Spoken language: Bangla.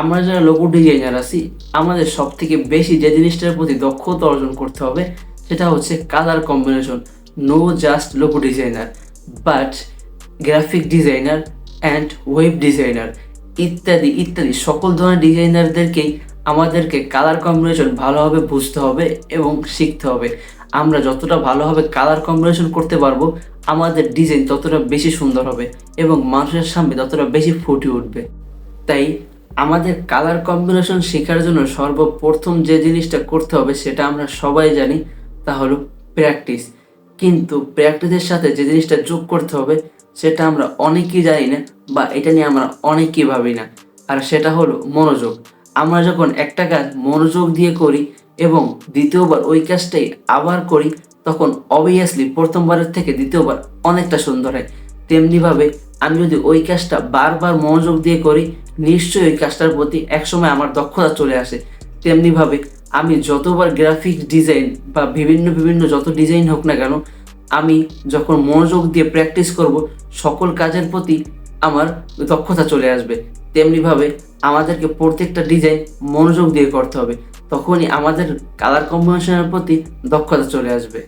আমরা যারা লোগো ডিজাইনার আছি, আমাদের সব থেকে বেশি যে জিনিসটার প্রতি দক্ষতা অর্জন করতে হবে, সেটা হচ্ছে colour combination no just logo designer but graphic designer and web designer ইত্যাদি ইত্যাদি। সকল ধরনের ডিজাইনারদেরকেই আমাদেরকে কালার কম্বিনেশন ভালোভাবে বুঝতে হবে এবং শিখতে হবে। আমরা যতটা ভালোভাবে কালার কম্বিনেশন করতে পারব, আমাদের ডিজাইন ততটা বেশি সুন্দর হবে এবং মানুষের সামনে ততটা বেশি ফুটে উঠবে। তাই আমাদের কালার কম্বিনেশন শেখার জন্য সর্বপ্রথম যে জিনিসটা করতে হবে সেটা আমরা সবাই জানি, তা হলো প্র্যাকটিস কিন্তু প্র্যাকটিসের সাথে যে জিনিসটা যোগ করতে হবে, সেটা আমরা অনেকেই জানি না বা এটা নিয়ে আমরা অনেকেই ভাবি না। আর সেটা হলো মনোযোগ। আমরা যখন একটা কাজ মনোযোগ দিয়ে করি এবং দ্বিতীয়বার ওই কাজটাই আবার করি, তখন অবভিয়াসলি প্রথমবারের থেকে দ্বিতীয়বার অনেকটা সুন্দর হয়। তেমনিভাবে আমি যদি ওই কাজটা বারবার মনোযোগ দিয়ে করি, নিশ্চয়ই ওই কাজটার প্রতি একসময় আমার দক্ষতা চলে আসে। তেমনিভাবে আমি যতবার গ্রাফিক্স ডিজাইন বা বিভিন্ন বিভিন্ন যত ডিজাইন হোক না কেন, আমি যখন মনোযোগ দিয়ে প্র্যাকটিস করব, সকল কাজের প্রতি আমার দক্ষতা চলে আসবে। তেমনিভাবে আমাদেরকে প্রত্যেকটা ডিজাইন মনোযোগ দিয়ে করতে হবে। তখনই আমাদের কালার কম্বিনেশনের প্রতি দক্ষতা চলে আসবে।